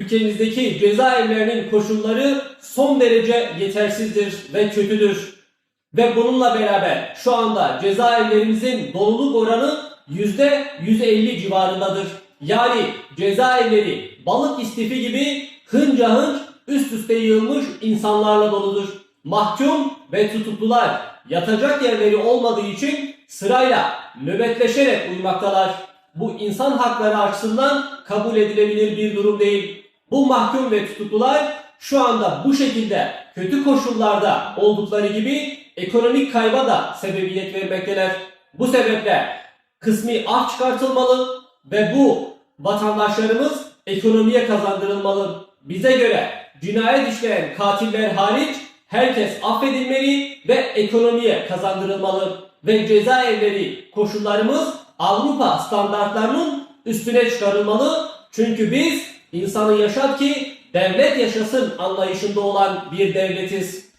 Ülkemizdeki cezaevlerinin koşulları son derece yetersizdir ve kötüdür. Ve bununla beraber şu anda cezaevlerimizin doluluk oranı %150 civarındadır. Yani cezaevleri balık istifi gibi hınca hınç üst üste yığılmış insanlarla doludur. Mahkum ve tutuklular yatacak yerleri olmadığı için sırayla nöbetleşerek uyumaktalar. Bu insan hakları açısından kabul edilebilir bir durum değil. Bu mahkum ve tutuklular şu anda bu şekilde kötü koşullarda oldukları gibi ekonomik kayba da sebebiyet vermekteler. Bu sebeple kısmi af çıkartılmalı ve bu vatandaşlarımız ekonomiye kazandırılmalı. Bize göre cinayet işleyen katiller hariç herkes affedilmeli ve ekonomiye kazandırılmalı ve cezaevleri koşullarımız Avrupa standartlarının üstüne çıkarılmalı. Çünkü biz insanı yaşat ki devlet yaşasın anlayışında olan bir devletiz.